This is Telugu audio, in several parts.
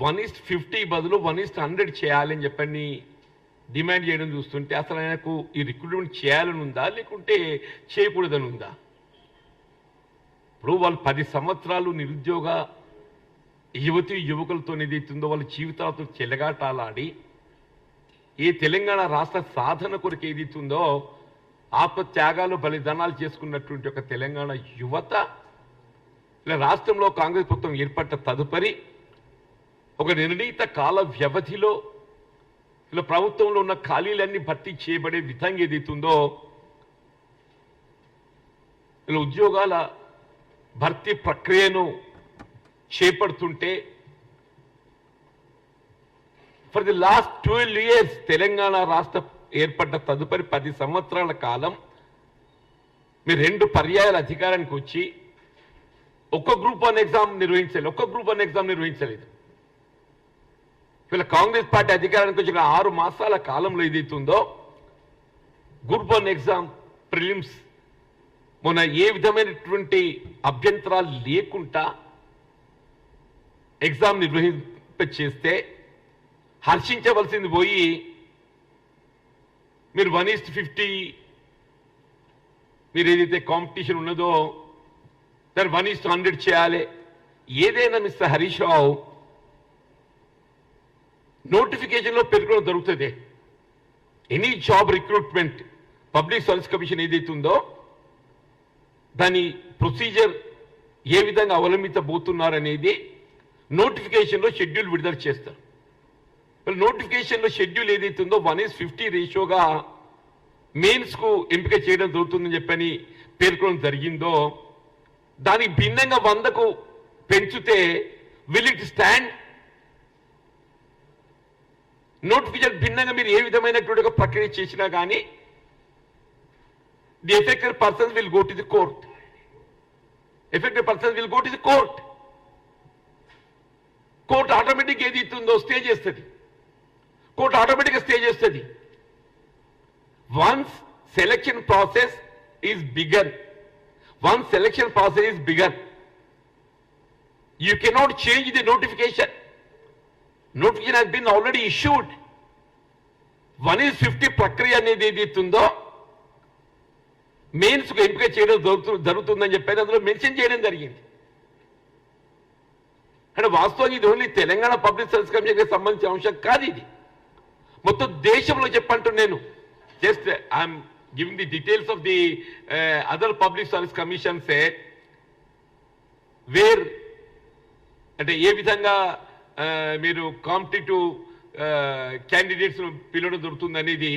వన్ ఈస్ట్ ఫిఫ్టీ బదులు వన్ ఈస్ట్ హండ్రెడ్ చేయాలని చెప్పని డిమాండ్ చేయడం చూస్తుంటే అసలు ఆయనకు ఈ రిక్రూట్మెంట్ చేయాలని ఉందా? లేకుంటే చేయకూడదని ఉందా? ఇప్పుడు వాళ్ళు పది సంవత్సరాలు నిరుద్యోగ యువతి యువకులతో ఏదైతుందో వాళ్ళ జీవితాలతో చెలగాటాలాడి ఈ తెలంగాణ రాష్ట్ర సాధన కొరకు ఏదైతుందో ఆపత్యాగాలు బలిదానాలు చేసుకున్నటువంటి ఒక తెలంగాణ యువత ఇలా రాష్ట్రంలో కాంగ్రెస్ ప్రభుత్వం ఏర్పడ్డ తదుపరి ఒక నిర్ణీత కాల వ్యవధిలో ఇలా ప్రభుత్వంలో ఉన్న ఖాళీలన్నీ భర్తీ చేయబడే విధంగా ఏదైతుందో ఇలా ఉద్యోగాల భర్తీ ప్రక్రియను చేపడుతుంటే for the last twelve years Telangana రాష్ట్ర ఏర్పడ్డ తదుపరి పది సంవత్సరాల కాలం మీరు రెండు పర్యాయాల అధికారానికి వచ్చి ఒక్క గ్రూప్ వన్ ఎగ్జామ్ నిర్వహించలేదు ఒక్క గ్రూప్ వన్ ఎగ్జామ్ నిర్వహించలేదు. వీళ్ళ కాంగ్రెస్ పార్టీ అధికారానికి వచ్చిన ఆరు మాసాల కాలంలో ఏదైతుందో గ్రూప్ వన్ ఎగ్జామ్ ప్రిలిమ్స్ మొన్న ఏ విధమైనటువంటి అభ్యంతరాలు లేకుండా ఎగ్జామ్ నిర్వహింప చేస్తే హర్షించవలసింది పోయి మీరు వన్ ఈస్ట్ ఫిఫ్టీ మీరు ఏదైతే కాంపిటీషన్ ఉన్నదో దాన్ని వన్ ఈస్ట్ హండ్రెడ్ చేయాలి. ఏదైనా మిస్టర్ హరీష్ రావు నోటిఫికేషన్లో పేర్కొనడం జరుగుతుంది. Any job recruitment public service commission ఏదైతే ఉందో దాని ప్రొసీజర్ ఏ విధంగా అవలంబించబోతున్నారనేది నోటిఫికేషన్లో షెడ్యూల్ విడుదల చేస్తారు. మరి నోటిఫికేషన్లో షెడ్యూల్ ఏదైతే ఉందో వన్ ఈస్ ఫిఫ్టీ రేషియోగా మెయిన్స్కు ఎంపిక చేయడం జరుగుతుందని చెప్పని పేర్కొనడం జరిగిందో దానికి భిన్నంగా వందకు పెంచితే విల్ ఇట్ స్టాండ్ నోటిఫికేషన్ భిన్నంగా మీరు ఏ విధమైనటువంటి ఒక ప్రక్రియ చేసినా కానీ the affected person will go to the court. Affected person will go to the court. Court automatic ఏది ఇస్తుందో స్టే చేస్తుంది. కోర్టు ఆటోమేటిక్గా స్టే చేస్తుంది. Once selection process is begun. Once selection process is begun. You cannot change the notification. Notification has been already issued one is fifty ప్రక్రియ అనేది ఏదైతుందో ఉందో మెయిన్స్కు ఎంపిక చేయడం జరుగుతు- జరుగుతుందని చెప్పేది అందులో మెన్షన్ చేయడం జరిగింది. అంటే వాస్తవంగా ఇది ఓన్లీ తెలంగాణ పబ్లిక్ సర్వీస్ కమిషన్కి సంబంధించిన అంశం కాదు ఇది. మొత్తం దేశంలో చెప్పంటూ నేను just I'm giving the details of the other public service commissions where అంటే ఏ విధంగా మీరు కాంపిటేటివ్ క్యాండిడేట్స్ పిలవడం దొరుకుతుంది అనేది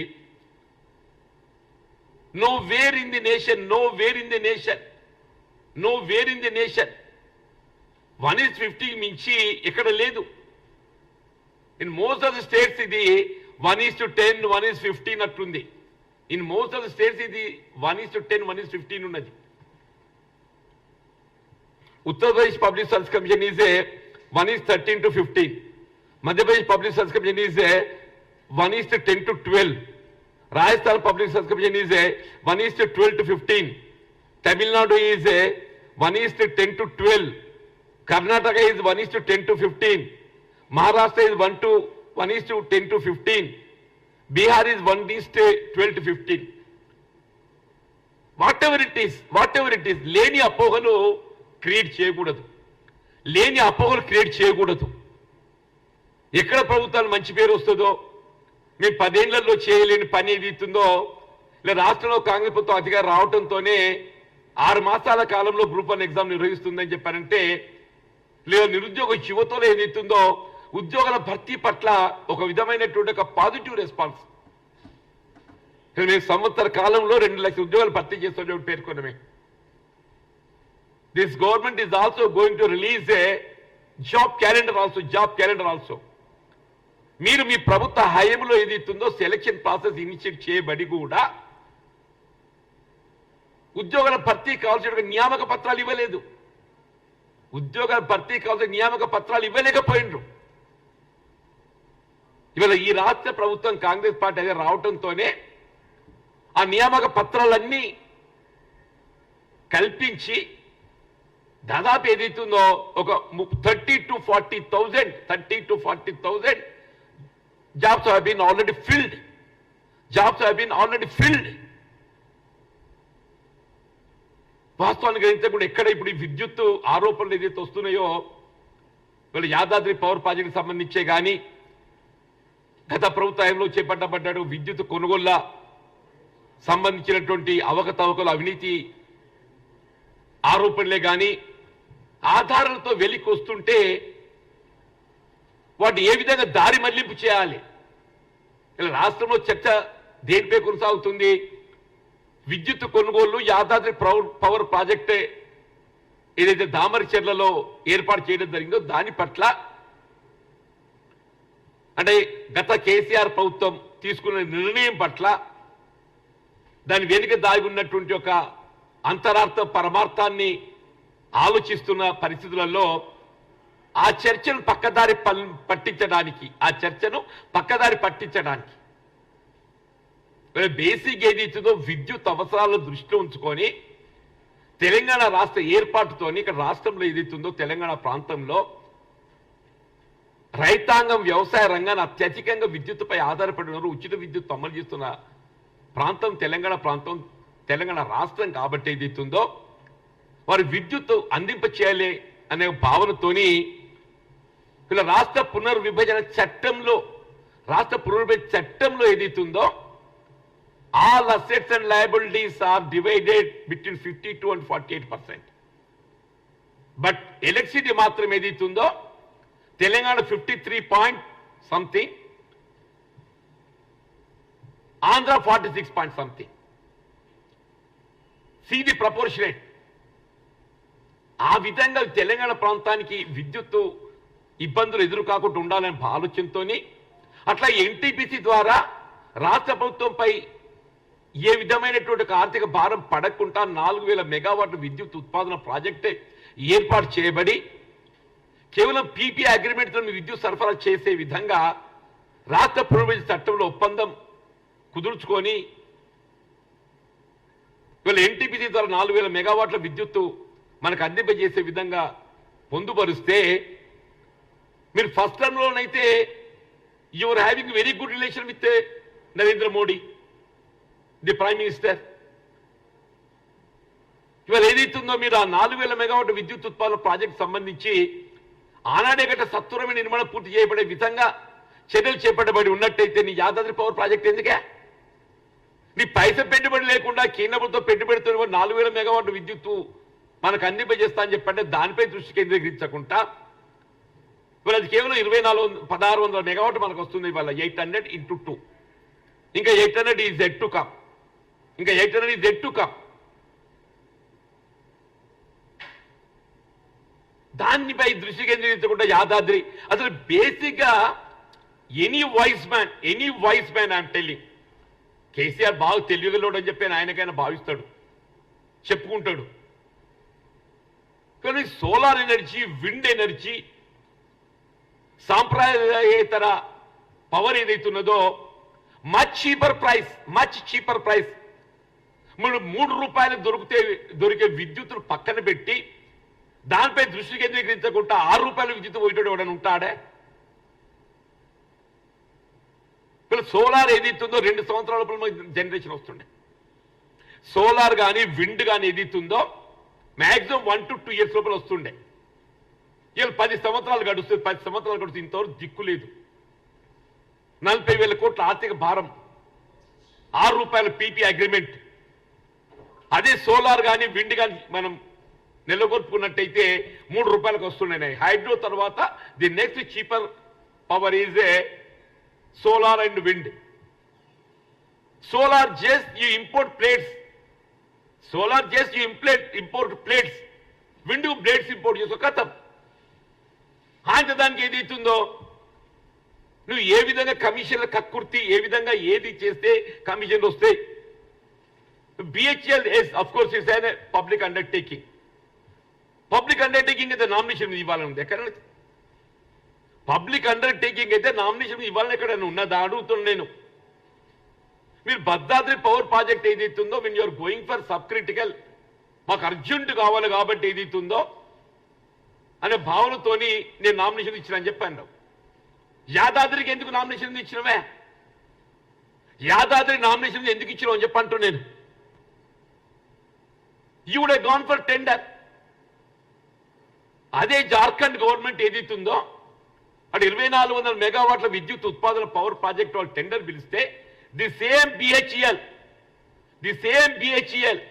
nowhere in the nation nowhere in the nation nowhere in the nation one is ఫిఫ్టీకి మించి ఎక్కడ లేదు. In most of the states ఇది one is to ten one is fifteen అట్లుంది. In most of the states ఇది one is to ten one is fifteen ఉన్నది. Uttar Pradesh public service commission is A one is thirteen to fifteen Madhya Pradesh public service commission is A one is to ten to twelve Rajasthan public service commission is A one is to twelve to fifteen Tamil Nadu is a one is to ten to twelve Karnataka is one is to ten to fifteen Maharashtra is one to one is to ten to fifteen Bihar is one is to twelve to fifteen whatever it is whatever it is లేని అపోహలు క్రియేట్ చేయకూడదు లేని అపోహలు క్రియేట్ చేయకూడదు. ఎక్కడ ప్రభుత్వాలు మంచి పేరు వస్తుందో మేము పదేళ్ళలో చేయలేని పని ఏది ఇస్తుందో లేదా రాష్ట్రంలో కాంగ్రెస్ ప్రభుత్వం అధికారం రావడంతోనే ఆరు మాసాల కాలంలో గ్రూప్ వన్ ఎగ్జామ్ నిర్వహిస్తుందని చెప్పారంటే లేదా నిరుద్యోగ యువతలో ఏదైతుందో ఉద్యోగాల భర్తీ పట్ల ఒక విధమైనటువంటి ఒక పాజిటివ్ రెస్పాన్స్ నేను సంవత్సర కాలంలో రెండు లక్షల ఉద్యోగాలు భర్తీ చేస్తామని పేర్కొనమే this government is also going to release a job calendar also job calendar also మీరు మీ ప్రభుత్వ హయంలో ఏదైతుందో సెలక్షన్ ప్రాసెస్ ఇనిషియేట్ చేయబడి కూడా ఉద్యోగాల భర్తీ కావాల్సిన నియామక పత్రాలు ఇవ్వలేదు. ఉద్యోగాల భర్తీ కావాల్సిన నియామక పత్రాలు ఇవ్వలేకపోయినరు ఇవాళ ఈ రాష్ట్ర ప్రభుత్వం కాంగ్రెస్ పార్టీ అనేది రావటంతోనే ఆ నియామక పత్రాలన్నీ కల్పించి దాదాపు ఏదైతుందో ఒక thirty to forty thousand thirty to forty thousand jobs have been already filled jobs have been already filled వాస్తవానికి అయితే కూడా ఎక్కడ ఇప్పుడు ఈ విద్యుత్ ఆరోపణలు ఏదైతే వస్తున్నాయో వీళ్ళు యాదాద్రి పవర్ ప్రాజెక్ట్ సంబంధించే కానీ గత ప్రభుత్వంలో చేపట్టబడ్డాడు విద్యుత్ కొనుగోళ్ళ సంబంధించినటువంటి అవకతవకలు అవినీతి ఆరోపణలే కానీ ఆధారాలతో వెలికి వస్తుంటే వాటి ఏ విధంగా దారి మళ్ళింపు చేయాలి? ఇలా రాష్ట్రంలో చర్చ దేనిపై కొనసాగుతుంది? విద్యుత్ కొనుగోలు యాదాద్రి పవర్ పవర్ ప్రాజెక్టే ఏదైతే దామరచెర్లలో ఏర్పాటు చేయడం జరిగిందో దాని పట్ల అంటే గత కేసీఆర్ ప్రభుత్వం తీసుకున్న నిర్ణయం పట్ల దాని వెనుక దాగి ఉన్నటువంటి ఒక అంతరార్థ పరమార్థాన్ని ఆలోచిస్తున్న పరిస్థితులలో ఆ చర్చను పక్కదారి పల్- పట్టించడానికి ఆ చర్చను పక్కదారి పట్టించడానికి. బేసిక్ ఏదైతుందో విద్యుత్ అవసరాలను దృష్టిలో ఉంచుకొని తెలంగాణ రాష్ట్ర ఏర్పాటుతోని ఇక్కడ రాష్ట్రంలో ఏదైతుందో తెలంగాణ ప్రాంతంలో రైతాంగం వ్యవసాయ రంగాన్ని అత్యధికంగా విద్యుత్తుపై ఆధారపడినారు ఉచిత విద్యుత్ అమలు చేస్తున్న ప్రాంతం తెలంగాణ ప్రాంతం తెలంగాణ రాష్ట్రం కాబట్టి ఏదైతుందో వారు విద్యుత్ అందింపచేయాలి అనే భావనతోని ఇలా రాష్ట్ర పునర్విభజన చట్టంలో రాష్ట్ర పునర్విభజన చట్టంలో ఏదైతుందో all assets are divided are fifty two 52 and 48 percent. But electricity మాత్రం ఏదైతుందో Telangana fifty three point something Andhra forty six point something see the proportionate ఆ విధంగా తెలంగాణ ప్రాంతానికి విద్యుత్తు ఇబ్బందులు ఎదురు కాకుండా ఉండాలనే ఆలోచనతోని అట్లా ఎన్టీపీసీ ద్వారా రాష్ట్ర ప్రభుత్వంపై ఏ విధమైనటువంటి ఆర్థిక భారం పడకుండా నాలుగు వేల మెగావాట్ల విద్యుత్ ఉత్పాదన ప్రాజెక్టే ఏర్పాటు చేయబడి కేవలం పీపీ అగ్రిమెంట్తో విద్యుత్ సరఫరా చేసే విధంగా రాష్ట్ర పునర్విభజన చట్టంలో ఒప్పందం కుదుర్చుకొని ఇవాళ ఎన్టీపీసీ ద్వారా నాలుగు వేల మెగావాట్ల విద్యుత్తు మనకు అందింపజేసే విధంగా పొందుపరిస్తే మీరు first టర్మ్లోనైతే your having very good relation with Narendra Modi the prime minister ఇవాళ ఏదైతుందో మీరు ఆ నాలుగు వేల మెగావాట్ విద్యుత్ ఉత్పాదన ప్రాజెక్ట్ సంబంధించి ఆనాడే గట్ట సత్వరమైన నిర్మాణం పూర్తి చేయబడే విధంగా చర్యలు చేపట్టబడి ఉన్నట్టయితే నీ యాదాద్రి పవర్ ప్రాజెక్ట్ ఎందుకే? నీ పైస పెట్టుబడి లేకుండా కేంద్రంతో పెట్టుబడితో నాలుగు వేల మెగావాట్ విద్యుత్తు మనకు అందింపజేస్తా అని చెప్పంటే దానిపై దృష్టి కేంద్రీకరించకుండా ఇవాళ అది కేవలం ఇరవై నాలుగు పదహారు వందల మెగావాట్ మనకు వస్తుంది ఇవాళ ఎయిట్ హండ్రెడ్ ఇంటూ టూ. ఇంకా eight hundred is yet to come. ఇంకా eight hundred is yet to come. దానిపై దృష్టి కేంద్రీకరించకుండా యాదాద్రి. అసలు బేసిక్గా any voice man any voice man I'm telling. KCR బాగా తెలియగలడు అని చెప్పి ఆయనకైనా భావిస్తాడు. చెప్పుకుంటాడు. కానీ సోలార్ ఎనర్జీ విండ్ ఎనర్జీ సాంప్రదాయేతర power ఏదైతున్నదో much cheaper price much cheaper price మూడు మూడు రూపాయలు దొరికితే దొరికే విద్యుత్తును పక్కన పెట్టి దానిపై దృష్టి కేంద్రీకరించకుండా ఆరు రూపాయల విద్యుత్ పోయేటోడు ఎవడని ఉంటాడే? ఇప్పుడు సోలార్ ఏదైతుందో రెండు సంవత్సరాల జనరేషన్ వస్తుండే. సోలార్ కానీ విండ్ కానీ ఏదైతుందో maximum one to two years లోపల వస్తుండే. వీళ్ళు పది సంవత్సరాలు గడుస్తుంది పది సంవత్సరాలు గడుస్తుంది ఇంతవరకు దిక్కు లేదు. నలభై వేల కోట్ల ఆర్థిక భారం ఆరు రూపాయల పీపీ అగ్రిమెంట్. అదే సోలార్ కానీ విండ్ కానీ మనం నెలకొల్పుకున్నట్టయితే మూడు రూపాయలకు వస్తున్నాయి హైడ్రో తర్వాత the next cheaper power is a solar and wind. Solar just you import plates solar just implate import plates wind plates import చేసుకో కథం. ఆయన దానికి ఏది ఇస్తుందో నువ్వు ఏ విధంగా కమిషన్ల కక్కుర్తి ఏ విధంగా ఏది చేస్తే కమిషన్లు వస్తాయి? BHEL yes of course is an public undertaking public undertaking అయితే నామినేషన్ ఇవ్వాలని ఉంది. ఎక్కడ? పబ్లిక్ అండర్టేకింగ్ అయితే నామినేషన్ ఇవ్వాలని ఎక్కడైనా ఉన్నదా? అడుగుతున్నాను నేను. మీరు భద్రాద్రి పవర్ ప్రాజెక్ట్ ఏదైతుందో when you're going for sub critical మాకు అర్జెంట్ కావాలి కాబట్టి ఏదైతుందో అనే భావనతోని నేను నామినేషన్ ఇచ్చిన అని చెప్పాను. యాదాద్రికి ఎందుకు నామినేషన్ ఇచ్చినవే యాదాద్రి నామినేషన్ ఎందుకు ఇచ్చినావు అని చెప్పంటూ నేను. You would gone for tender అదే జార్ఖండ్ గవర్నమెంట్ ఏదైతుందో అటు ఇరవై నాలుగు వందల మెగావాట్ల విద్యుత్ ఉత్పాదన పవర్ ప్రాజెక్ట్ వాళ్ళు టెండర్ పిలిస్తే the same BHEL the same BHEL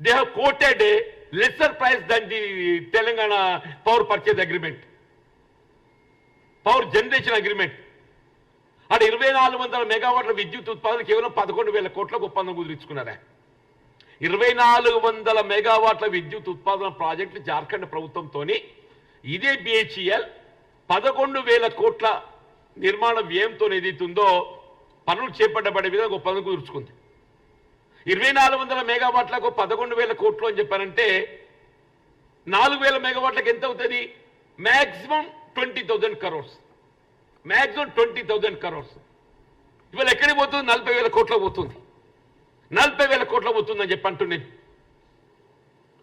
they have quoted a lesser price than the Telangana power purchase agreement power generation agreement అక్కడ ఇరవై నాలుగు వందల మెగావాట్ల విద్యుత్ ఉత్పాదన కేవలం పదకొండు వేల కోట్లకు ఒప్పందం కుదిరించుకున్నారా ఇరవై నాలుగు వందల మెగావాట్ల విద్యుత్ ఉత్పాదన ప్రాజెక్టు జార్ఖండ్ ప్రభుత్వంతోని ఇదే బిహెచ్ఈఎల్ పదకొండు వేల కోట్ల నిర్మాణ వ్యయంతో ఏదైతుందో పనులు చేపట్టబడే విధంగా ఒప్పందం కుదుర్చుకుంది. ఇరవై నాలుగు వందల మెగావాట్లకు పదకొండు వేల కోట్లు అని చెప్పారంటే నాలుగు వేల మెగావాట్లకు ఎంత అవుతుంది? Maximum twenty thousand crores maximum twenty thousand crores ఇవాళ ఎక్కడికి పోతుంది? నలభై వేల కోట్ల పోతుంది. నలభై వేల కోట్ల పోతుందని చెప్పి అంటున్నాను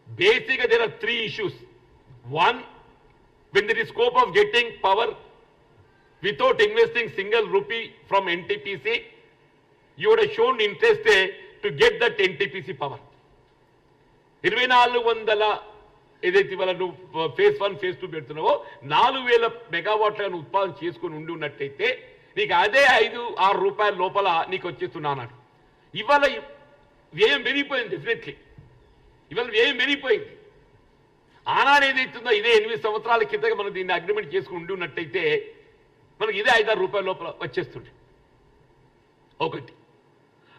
బేసిక్గా there are three issues one when the scope of getting power without investing single rupee from NTPC, you would have shown interest eh, to get that NTPC power. ఇరవై నాలుగు వందల ఏదైతే ఇవాళ నువ్వు ఫేజ్ వన్ ఫేజ్ టూ పెడుతున్నావో నాలుగు వేల మెగావాట్లను ఉత్పాదన చేసుకుని ఉండి ఉన్నట్టయితే నీకు అదే ఐదు ఆరు రూపాయల లోపల నీకు వచ్చేస్తున్నాను ఇవాళ వ్యయం పెరిగిపోయింది డెఫినెట్లీ ఇవాళ వ్యయం పెరిగిపోయింది. ఆనాడు ఏదైతుందో ఇదే ఎనిమిది సంవత్సరాల కిందగా మనం దీన్ని అగ్రిమెంట్ చేసుకుని ఉండి ఉన్నట్టయితే మనకి ఇదే ఐదారు రూపాయల లోపల వచ్చేస్తుండే. ఒకటి.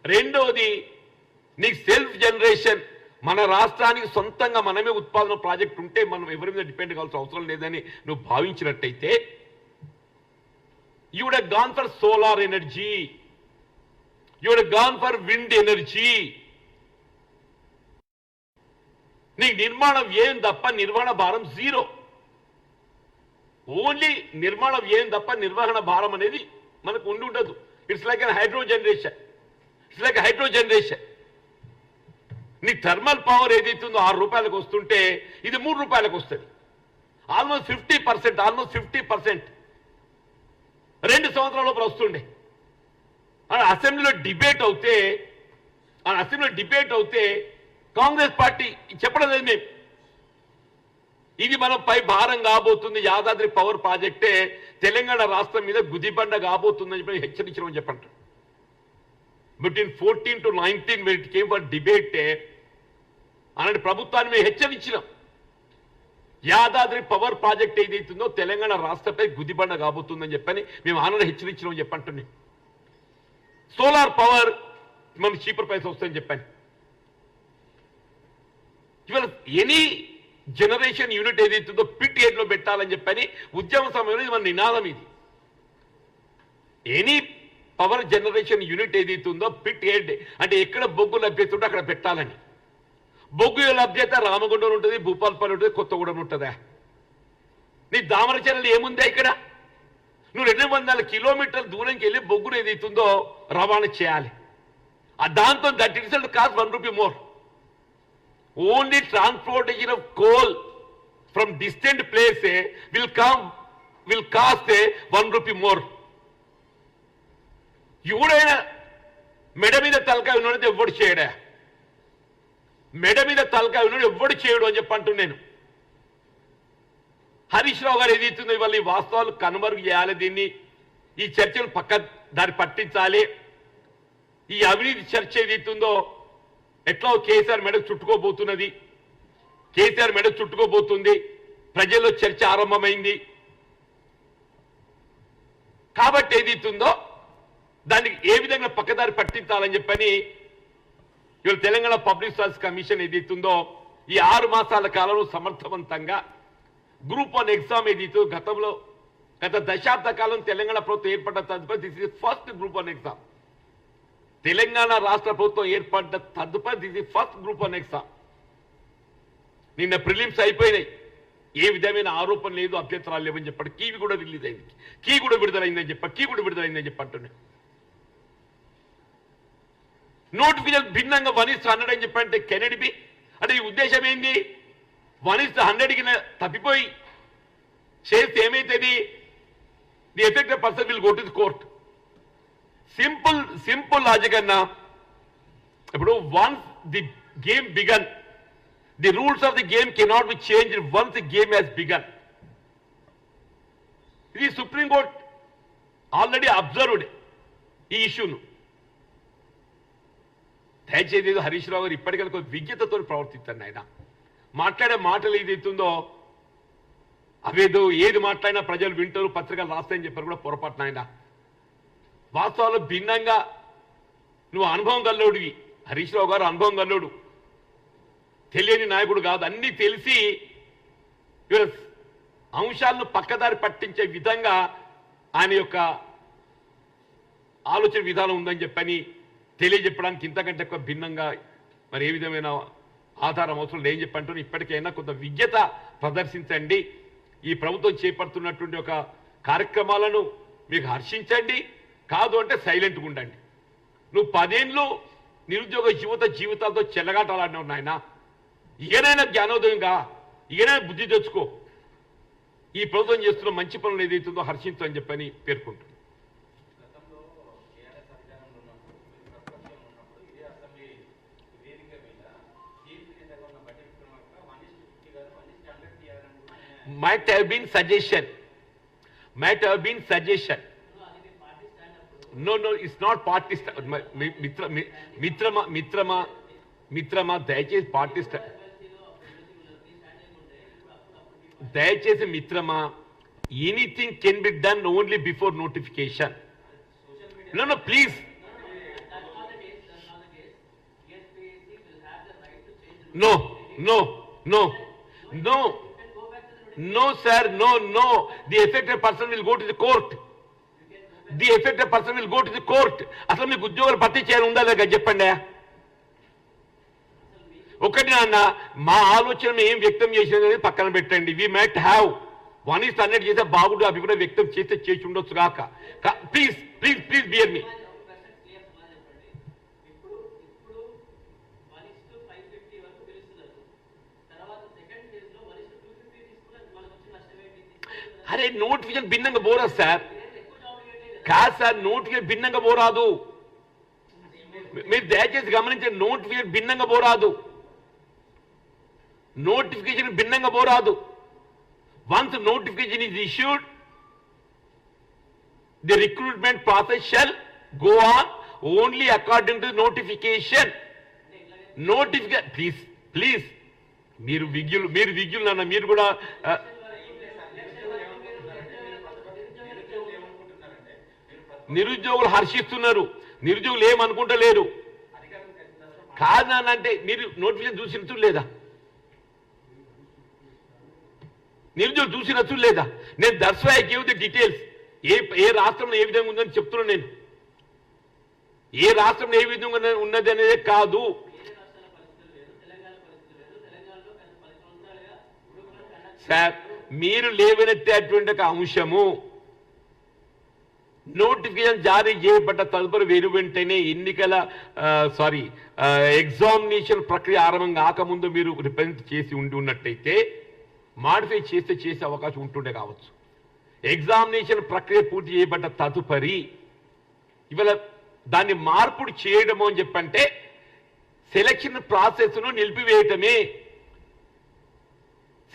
రెండవది నీకు సెల్ఫ్ జనరేషన్ మన రాష్ట్రానికి సొంతంగా మనమే ఉత్పాదన ప్రాజెక్ట్ ఉంటే మనం ఎవరి మీద డిపెండ్ కావాల్సిన అవసరం లేదని నువ్వు భావించినట్టయితే you'd gone for solar energy you'd gone for wind energy నీకు నిర్మాణం ఏం తప్ప నిర్వహణ భారం జీరో ఓన్లీ నిర్మాణ వ్యయం తప్ప నిర్వహణ భారం అనేది మనకు ఉండి ఉండదు. It's like an hydro generation it's like hydro generation నీ థర్మల్ పవర్ ఏదైతుందో ఆరు రూపాయలకు వస్తుంటే ఇది మూడు రూపాయలకు వస్తుంది. Almost fifty percent almost fifty percent రెండు సంవత్సరాల లోపల వస్తుండే. ఆ అసెంబ్లీలో డిబేట్ అవుతే ఆ అసెంబ్లీలో డిబేట్ అవుతే కాంగ్రెస్ పార్టీ చెప్పడం లేదు మేము. ఇది మనం పై భారం కాబోతుంది. యాదాద్రి పవర్ ప్రాజెక్టే తెలంగాణ రాష్ట్రం మీద గుదిబండ కాబోతుందని చెప్పి హెచ్చరించడం చెప్పండి. Between fourteen to nineteen minute came for డిబేటే అలాంటి ప్రభుత్వాన్ని మేము హెచ్చరించినాం. యాదాద్రి పవర్ ప్రాజెక్ట్ ఏదైతుందో తెలంగాణ రాష్ట్రపై గుదిబండ కాబోతుందని చెప్పని మేము ఆనంద హెచ్చరించడం చెప్పంటున్నాం. సోలార్ పవర్ మన చీపర్ ప్రైస్ వస్తుందని చెప్పాను ఇవాళ ఎనీ జనరేషన్ యూనిట్ ఏదైతుందో పిట్లో పెట్టాలని చెప్పని ఉద్యమ సమయంలో ఇది మన నినాదం ఇది. ఎనీ పవర్ జనరేషన్ యూనిట్ ఏదైతుందో పిట్ హెడ్ అంటే ఎక్కడ బొగ్గు లభ్యత ఉంటే అక్కడ పెట్టాలని. బొగ్గు లభ్యత? రామగుండం ఉంటుంది భూపాల్పల్లి ఉంటుంది కొత్తగూడెం ఉంటుందా? నీ దామరచర్యలు ఏముందా ఇక్కడ? నువ్వు రెండు వందల కిలోమీటర్ల దూరంకి వెళ్ళి బొగ్గును ఏదైతుందో రవాణా చేయాలి. దాంతో that it cost one rupee more only transportation of coal from distant place eh, will come will cost eh, one rupee more. ఎవడైనా మెడ మీద తలకాయ ఉన్నాడు ఎవ్వడు చేయడా? మెడ మీద తలకాయ ఉన్నాడు ఎవ్వడు చేయడు అని చెప్పి అంటున్నాను నేను. హరీష్ రావు గారు ఏదైతుందో ఇవాళ ఈ వాస్తవాలు కనుమరుగు చేయాలి దీన్ని. ఈ చర్చలు పక్క దాన్ని పట్టించాలి. ఈ అవినీతి చర్చ ఏదైతుందో ఎట్లా కేసీఆర్ మెడకు చుట్టుకోబోతున్నది? కేసీఆర్ మెడ చుట్టుకోబోతుంది. ప్రజల్లో చర్చ ఆరంభమైంది. కాబట్టి ఏదైతుందో దానికి ఏ విధంగా పక్కదారి పట్టించాలని చెప్పని ఇవాళ తెలంగాణ పబ్లిక్ సర్వీస్ కమిషన్ ఏదైతుందో ఈ ఆరు మాసాల కాలంలో సమర్థవంతంగా గ్రూప్ వన్ ఎగ్జామ్ ఏదైతే గతంలో గత దశాబ్ద కాలం తెలంగాణ ప్రభుత్వం ఏర్పడ్డ తదుపరి this is first group one exam Telangana రాష్ట్ర ప్రభుత్వం ఏర్పడ్డ తదుపరి ఇది ఫస్ట్ గ్రూప్ వన్ ఎగ్జామ్ నిన్న ప్రిలిమ్స్ అయిపోయినాయి. ఏ విధమైన ఆరోపణ లేదు అభ్యంతరాలు లేవని చెప్పాడు. కీవి కూడా రిలీజ్ అయింది. కీ కూడా విడుదలైందని చెప్ప కీ కూడా విడుదలైందని చెప్పి నోటిఫికేషన్ భిన్నంగా వన్ ఇస్ హండ్రెడ్ అని చెప్పంటే కెనడి బి. అంటే ఈ ఉద్దేశం ఏంది? వన్ ఇస్ హండ్రెడ్కి తప్పిపోయి చేస్తే ఏమైతుంది? The affected person will go to the court. Simple simple logic అన్నా. ఇప్పుడు once the game began the rules of the game cannot be change once the game has begun ఇది సుప్రీంకోర్టు ఆల్రెడీ అబ్జర్వ్డ్ ఈ ఇష్యూను. దయచేసి ఏదో హరీష్ రావు గారు ఇప్పటికైనా కొంచెం విజ్ఞతతో ప్రవర్తిస్తాను ఆయన మాట్లాడే మాటలు ఏది ఎత్తుందో అవేదో ఏది మాట్లాడినా ప్రజలు వింటారు పత్రికలు రాస్తాయని చెప్పారు కూడా పొరపాటున ఆయన వాస్తవాలు భిన్నంగా. నువ్వు అనుభవం కల్లోడివి హరీష్ రావు గారు అనుభవం కల్లోడు తెలియని నాయకుడు కాదు. అన్నీ తెలిసి అంశాలను పక్కదారి పట్టించే విధంగా ఆయన యొక్క ఆలోచన విధానం ఉందని చెప్పని తెలియజెప్పడానికి ఇంతకంటే ఎక్కువ భిన్నంగా మరి ఏ విధమైన ఆధారం అవసరం లేని చెప్పంటూ ఇప్పటికైనా కొంత విజ్ఞత ప్రదర్శించండి. ఈ ప్రభుత్వం చేపడుతున్నటువంటి ఒక కార్యక్రమాలను మీకు హర్షించండి. కాదు అంటే సైలెంట్గా ఉండండి. నువ్వు పదేళ్ళు నిరుద్యోగ యువత జీవితాలతో చెల్లగాటాలన్నావు నాయన. ఈయనైనా జ్ఞానోదయంగా ఈయనైనా బుద్ధి తెచ్చుకో. ఈ ప్రభుత్వం చేస్తున్న మంచి పనులు ఏదైతుందో హర్షించు అని చెప్పని పేర్కొంటున్నాను గతంలో టీఆర్ఎస్ అధికారంలో ఉన్నప్పుడు మీరు ప్రతిపక్షంలో ఉన్నప్పుడు ఇదే no no it's not party sta- మ- మి- మిత్ర మి- మిత్రమా మిత్రమా మిత్రమా దయచేసి పార్టీ స్టా- దయచేసి మిత్రమా anything can be done only before notification no no please No, no, no, no. No, sir, no, no. The affected person will go to the court. The affected person will go to the court అసలు మీకు ఉద్యోగాలు భర్తీ చేయాలి ఉందా లేదా చెప్పండి. ఒకటి నాన్న మా ఆలోచన ఏం వ్యక్తం చేసినది పక్కన పెట్టండి. We might have one is hundred చేస్తే బాగుండు అవి కూడా వ్యక్తం చేస్తే చేసి ఉండొచ్చు కాక. Please please please bear me అరే నోటిఫికేషన్ భిన్నంగా బోరా సార్. కాదు సార్ నోటిఫికేషన్ భిన్నంగా పోరాదు. మీరు దయచేసి గమనించండి నోటిఫికేషన్ భిన్నంగా పోరాదు. నోటిఫికేషన్ భిన్నంగా పోరాదు. Once notification is issued the recruitment process shall go on only according to notification నోటిఫికే please please మీరు విజ్ఞులు మీరు విజ్ఞులు అన్న మీరు కూడా నిరుద్యోగులు హర్షిస్తున్నారు. నిరుద్యోగులు ఏమనుకుంటలేరు కాదు అంటే మీరు నోటిఫికేషన్ చూసినట్టు లేదా? నిరుద్యోగులు చూసినట్టు లేదా? నేను that's why give the details. ఏ ఏ రాష్ట్రంలో ఏ విధంగా ఉందని చెప్తున్నాను నేను. ఏ రాష్ట్రంలో ఏ విధంగా ఉన్నది అనేది కాదు. సార్ మీరు లేవనెత్తేటువంటి ఒక అంశము. నోటిఫికేషన్ జారీ చేయబడ్డ తదుపరి వెను వెంటనే ఎన్నికల సారీ ఎగ్జామినేషన్ ప్రక్రియ ఆరంభం కాకముందు మీరు రిప్రజెంట్ చేసి ఉండి ఉన్నట్టయితే మాడిఫై చేస్తే చేసే అవకాశం ఉంటుండే కావచ్చు. ఎగ్జామినేషన్ ప్రక్రియ పూర్తి చేయబడ్డ తదుపరి ఇవాళ దాన్ని మార్పుడు చేయడము అని చెప్పంటే సెలక్షన్ ప్రాసెస్ను నిలిపివేయటమే.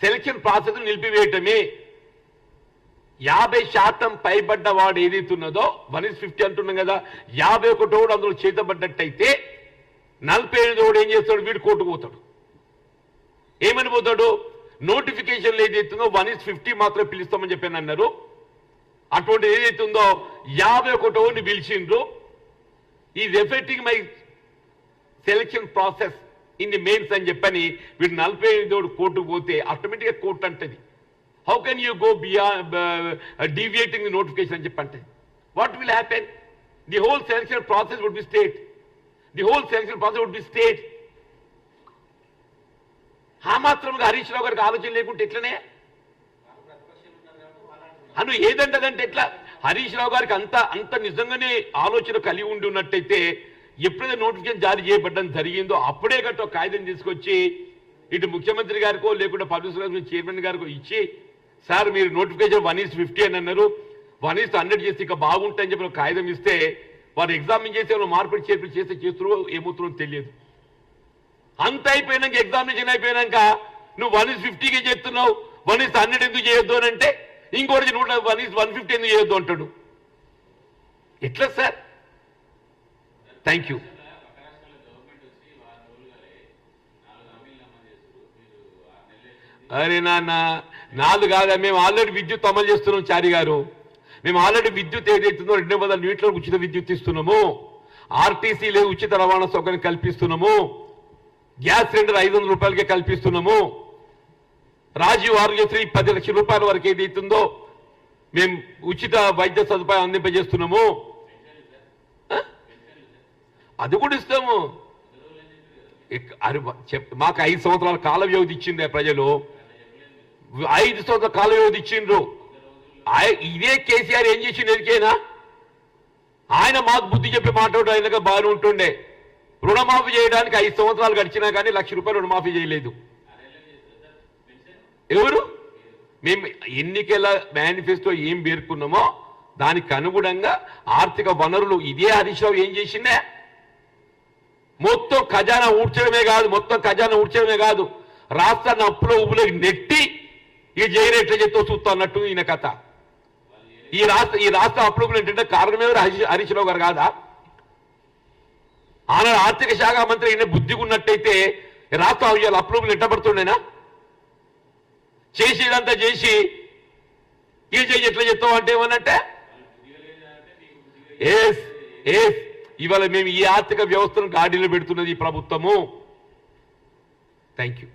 Selection process నిలిపివేయటమే. యాభై శాతం పైబడ్డ వాడు ఏదైతున్నదో వన్ ఇస్ ఫిఫ్టీ అంటున్నాం కదా యాభై ఒకటోడు అందులో చేతబడ్డట్టయితే నలభై ఎనిమిదోడు ఏం చేస్తాడు? వీడు కోర్టుకు పోతాడు. ఏమని పోతాడు? నోటిఫికేషన్లు ఏదైతుందో వన్ ఇస్ ఫిఫ్టీ మాత్రం పిలుస్తామని చెప్పాను అన్నారు. అటువంటి ఏదైతుందో యాభై ఒకటోని పిలిచిండ్రు. Is affecting my selection process in the mains అని చెప్పని వీడు నలభై ఐదోడు కోర్టుకు పోతే ఆటోమేటిక్గా కోర్టు అంటది. How can you go beyond deviating the notification అని చెప్పంటే? What will happen the whole selection process would be state the whole selection process would be state ఆ మాత్రంగా హరీష్ రావు గారికి ఆలోచన లేకుంటే ఎట్లనే? అను ఏదంటదంటే ఎట్లా? హరీష్ రావు గారికి అంత అంత నిజంగానే ఆలోచన కలిగి ఉండి ఉన్నట్టయితే ఎప్పుడైతే నోటిఫికేషన్ జారీ చేయబడడం జరిగిందో అప్పుడే గట్ట ఒక కాగితం తీసుకొచ్చి ఇటు ముఖ్యమంత్రి గారికో లేకుంటే పబ్లిక్ సర్వీస్ చైర్మన్ గారికో ఇచ్చి సార్ మీరు నోటిఫికేషన్ వన్ ఈస్ ఫిఫ్టీ అని అన్నారు. వన్ ఈస్ హండ్రెడ్ చేస్తే ఇంకా బాగుంటాయని చెప్పి ఒక కాగితం ఇస్తే వారు ఎగ్జామిన్ చేసి ఏమైనా మార్పిడి చేర్పులు చేస్తే చేస్తున్నారో ఏమవుతున్నారో తెలియదు. అంత అయిపోయినాక ఎగ్జామినేషన్ అయిపోయినాక నువ్వు వన్ ఇస్ ఫిఫ్టీకి చేస్తున్నావు వన్ ఇస్ హండ్రెడ్ ఎందుకు చేయొద్దు అని అంటే ఇంకోటి నూట వన్ ఇస్ వన్ ఫిఫ్టీ ఎందుకు చేయొద్దు అంటాడు. ఎట్లా సార్? Thank you. అరే నాన్న నాలుగు కాదా మేము ఆల్రెడీ విద్యుత్ అమలు చేస్తున్నాం చారి గారు. మేము ఆల్రెడీ విద్యుత్ ఏదైతుందో రెండు వందల యూనిట్లకు ఉచిత విద్యుత్ ఇస్తున్నాము. ఆర్టీసీ లేదు ఉచిత రవాణా సౌకర్యం కల్పిస్తున్నాము. గ్యాస్ సిలిండర్ ఐదు వందల రూపాయలకే కల్పిస్తున్నాము. రాజీవ్ ఆరోగ్యశ్రీ పది లక్షల రూపాయల వరకు ఏదైతుందో మేము ఉచిత వైద్య సదుపాయం అందింపజేస్తున్నాము. అది కూడా ఇస్తాము. అరే చెప్ మాకు ఐదు సంవత్సరాల కాల వ్యవధి ఇచ్చిందే ప్రజలు. ఐదు సంవత్సరాల కాల వ్యవధి ఇచ్చిండ్రు. ఆయ- ఇదే కేసీఆర్ ఏం చేసిండు ఎరికేనా? ఆయన మాకు బుద్ధి చెప్పి మాట్లాడు ఆయనగా బాగానే ఉంటుండే. రుణమాఫీ చేయడానికి ఐదు సంవత్సరాలు గడిచినా కానీ లక్ష రూపాయలు రుణమాఫీ చేయలేదు. ఎవరు? మేము ఎన్నికల మేనిఫెస్టో ఏం పేర్కొన్నామో దానికి అనుగుణంగా ఆర్థిక వనరులు ఇదే హరీష్ రావు ఏం చేసిండే? మొత్తం ఖజానా ఊడ్చడమే కాదు మొత్తం ఖజానా ఊడ్చడమే కాదు. రాష్ట్రాన్ని అప్పులో ఉప్పులో నెట్టి ఈ జైలు ఎట్లా చెప్తూ చూస్తా అన్నట్టు ఈయన కథ. ఈ రాష్ట్ర ఈ రాష్ట్ర అప్రూవల్ ఏంటంటే కారణం ఎవరు హరీష్ హరీష్ రావు గారు కాదా? ఆనాడు ఆర్థిక శాఖ మంత్రి ఈయన బుద్ధిగా ఉన్నట్టయితే రాష్ట్ర ఇవాళ అప్రూవల్ ఎట్టబడుతుండేనా చేసేదంతా చేసి ఈ చేయి ఎట్లా చెప్తావు అంటే ఏమనంటే? ఏస్ ఏస్ ఇవాళ మేము ఈ ఆర్థిక వ్యవస్థను గాడిలో పెడుతున్నది ఈ ప్రభుత్వము. Thank you